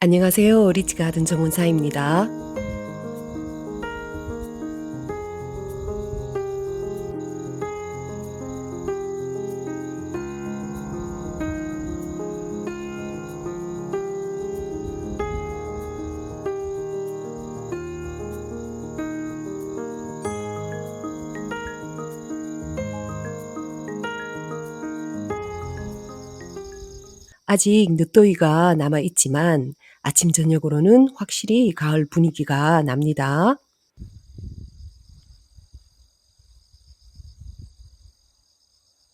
안녕하세요. 리치가든 정은사입니다. 아직 늦더위가 남아 있지만 아침 저녁으로는 확실히 가을 분위기가 납니다.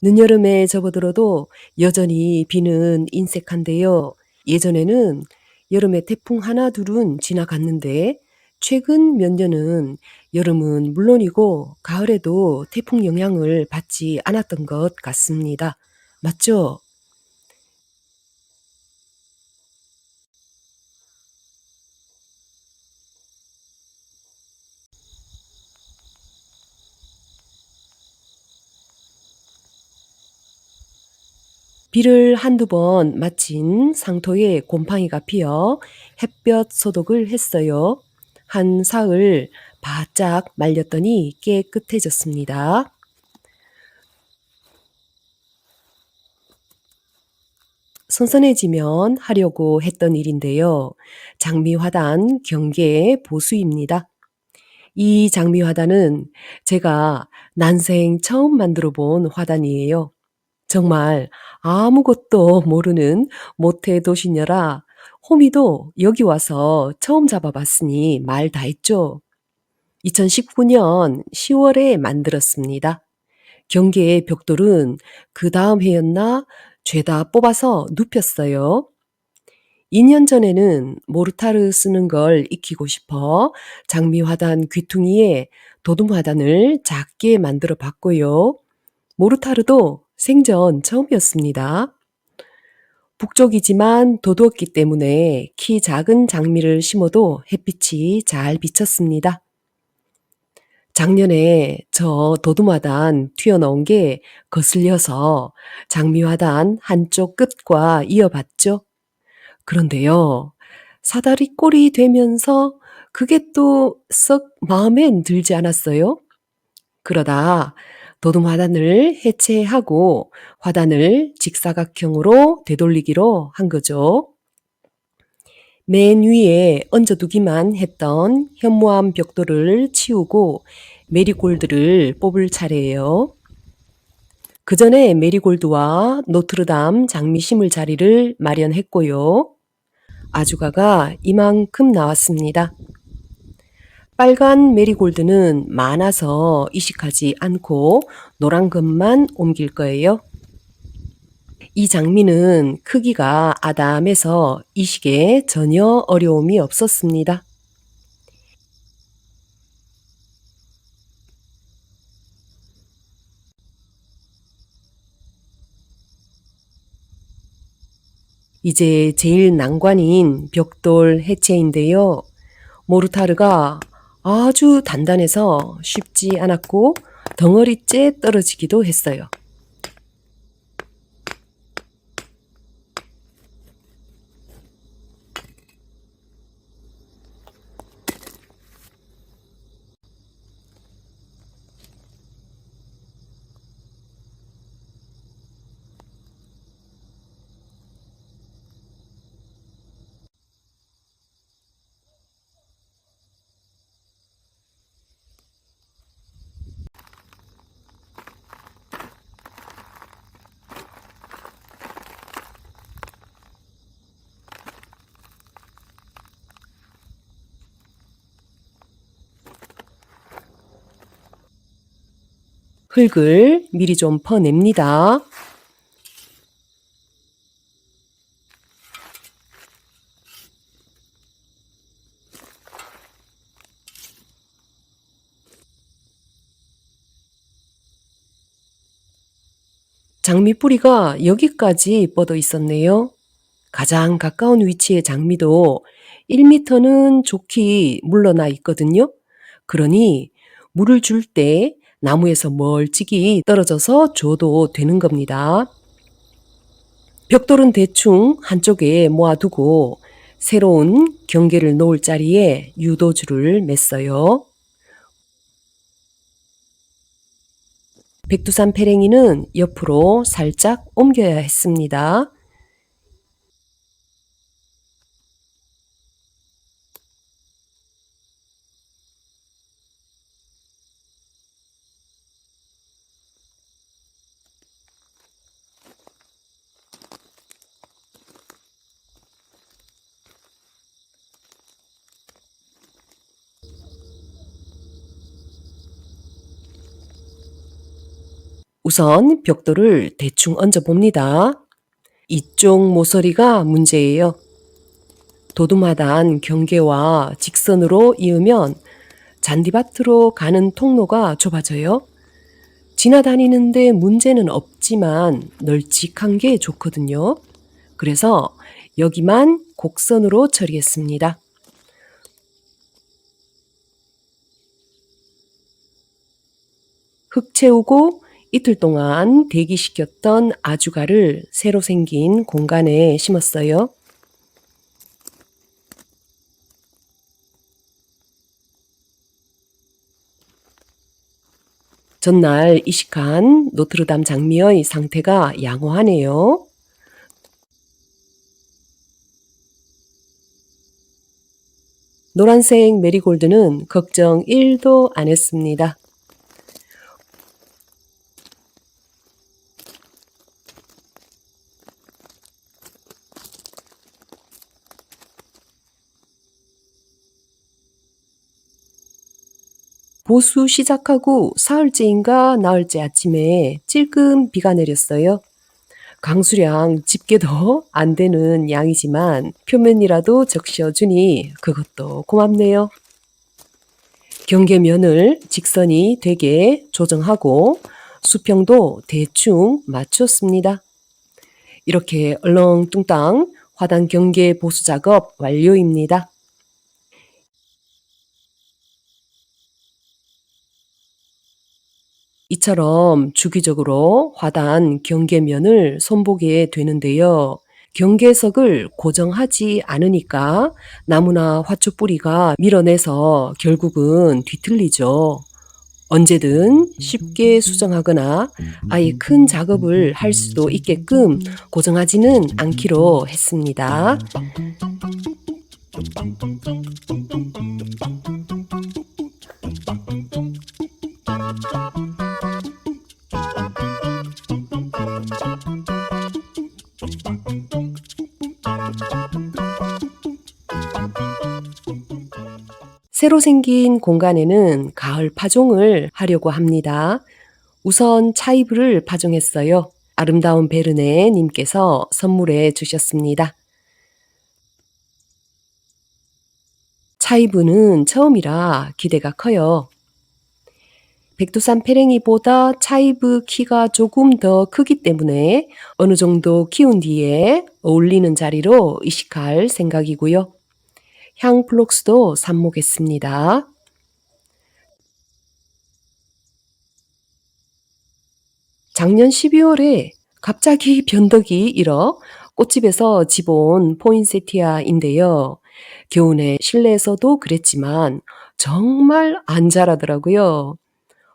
늦여름에 접어들어도 여전히 비는 인색한데요. 예전에는 여름에 태풍 하나 둘은 지나갔는데 최근 몇 년은 여름은 물론이고 가을에도 태풍 영향을 받지 않았던 것 같습니다. 맞죠? 비를 한두 번 맞힌 상토에 곰팡이가 피어 햇볕 소독을 했어요. 한 사흘 바짝 말렸더니 깨끗해졌습니다. 선선해지면 하려고 했던 일인데요. 장미화단 경계 보수입니다. 이 장미화단은 제가 난생 처음 만들어 본 화단이에요. 정말 아무것도 모르는 모태 도시녀라 호미도 여기 와서 처음 잡아봤으니 말 다 했죠. 2019년 10월에 만들었습니다. 경계의 벽돌은 그 다음 해였나 죄다 뽑아서 눕혔어요. 2년 전에는 모르타르 쓰는 걸 익히고 싶어 장미화단 귀퉁이에 도둠화단을 작게 만들어 봤고요. 모르타르도 생전 처음이었습니다. 북쪽이지만 도두었기 때문에 키 작은 장미를 심어도 햇빛이 잘 비쳤습니다. 작년에 저 도둠화단 튀어나온 게 거슬려서 장미화단 한쪽 끝과 이어봤죠. 그런데요, 사다리 꼴이 되면서 그게 또 썩 마음엔 들지 않았어요. 그러다 도둠 화단을 해체하고 화단을 직사각형으로 되돌리기로 한 거죠. 맨 위에 얹어두기만 했던 현무암 벽돌을 치우고 메리골드를 뽑을 차례예요. 그 전에 메리골드와 노트르담 장미 심을 자리를 마련했고요. 아주가가 이만큼 나왔습니다. 빨간 메리골드는 많아서 이식하지 않고 노란 것만 옮길 거예요. 이 장미는 크기가 아담해서 이식에 전혀 어려움이 없었습니다. 이제 제일 난관인 벽돌 해체인데요. 모르타르가 아주 단단해서 쉽지 않았고 덩어리째 떨어지기도 했어요. 흙을 미리 좀 퍼냅니다. 장미 뿌리가 여기까지 뻗어 있었네요. 가장 가까운 위치의 장미도 1m는 좋게 물러나 있거든요. 그러니 물을 줄 때 나무에서 멀찍이 떨어져서 줘도 되는 겁니다. 벽돌은 대충 한쪽에 모아두고 새로운 경계를 놓을 자리에 유도줄을 맸어요. 백두산 페랭이는 옆으로 살짝 옮겨야 했습니다. 우선 벽돌을 대충 얹어 봅니다. 이쪽 모서리가 문제예요. 도둠하단 경계와 직선으로 이으면 잔디밭으로 가는 통로가 좁아져요. 지나다니는데 문제는 없지만 널찍한 게 좋거든요. 그래서 여기만 곡선으로 처리했습니다. 흙 채우고 이틀 동안 대기시켰던 아주가를 새로 생긴 공간에 심었어요. 전날 이식한 노트르담 장미의 상태가 양호하네요. 노란색 메리골드는 걱정 1도 안 했습니다. 보수 시작하고 사흘째인가 나흘째 아침에 찔끔 비가 내렸어요. 강수량 집게도 안 되는 양이지만 표면이라도 적셔주니 그것도 고맙네요. 경계면을 직선이 되게 조정하고 수평도 대충 맞췄습니다. 이렇게 얼렁뚱땅 화단 경계 보수 작업 완료입니다. 이처럼 주기적으로 화단 경계면을 손보게 되는데요. 경계석을 고정하지 않으니까 나무나 화초 뿌리가 밀어내서 결국은 뒤틀리죠. 언제든 쉽게 수정하거나 아예 큰 작업을 할 수도 있게끔 고정하지는 않기로 했습니다. 새로 생긴 공간에는 가을 파종을 하려고 합니다. 우선 차이브를 파종했어요. 아름다운 베르네 님께서 선물해 주셨습니다. 차이브는 처음이라 기대가 커요. 백두산 페랭이보다 차이브 키가 조금 더 크기 때문에 어느 정도 키운 뒤에 어울리는 자리로 이식할 생각이고요. 향플록스도 삽목했습니다. 작년 12월에 갑자기 변덕이 일어 꽃집에서 집온 포인세티아인데요. 겨우내 실내에서도 그랬지만 정말 안 자라더라고요.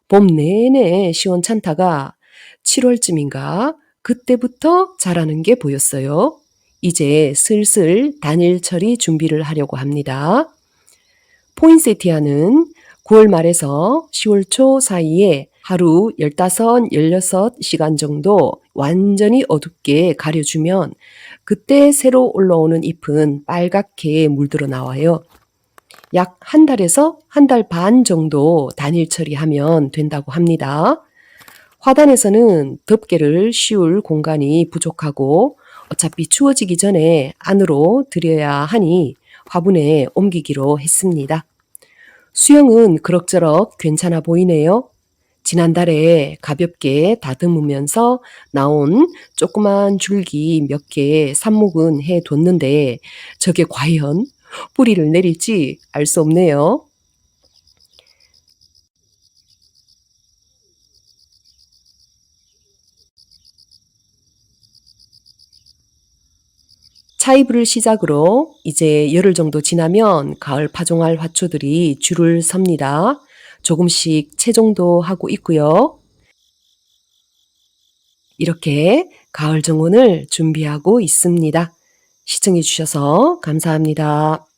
봄 내내 시원찮다가 7월쯤인가 그때부터 자라는 게 보였어요. 이제 슬슬 단일 처리 준비를 하려고 합니다. 포인세티아는 9월 말에서 10월 초 사이에 하루 15, 16시간 정도 완전히 어둡게 가려주면 그때 새로 올라오는 잎은 빨갛게 물들어 나와요. 약 한 달에서 한 달 반 정도 단일 처리하면 된다고 합니다. 화단에서는 덮개를 씌울 공간이 부족하고 어차피 추워지기 전에 안으로 들여야 하니 화분에 옮기기로 했습니다. 수영은 그럭저럭 괜찮아 보이네요. 지난달에 가볍게 다듬으면서 나온 조그만 줄기 몇 개 삽목은 해 뒀는데 저게 과연 뿌리를 내릴지 알 수 없네요. 차이브를 시작으로 이제 열흘 정도 지나면 가을 파종할 화초들이 줄을 섭니다. 조금씩 채종도 하고 있고요. 이렇게 가을 정원을 준비하고 있습니다. 시청해 주셔서 감사합니다.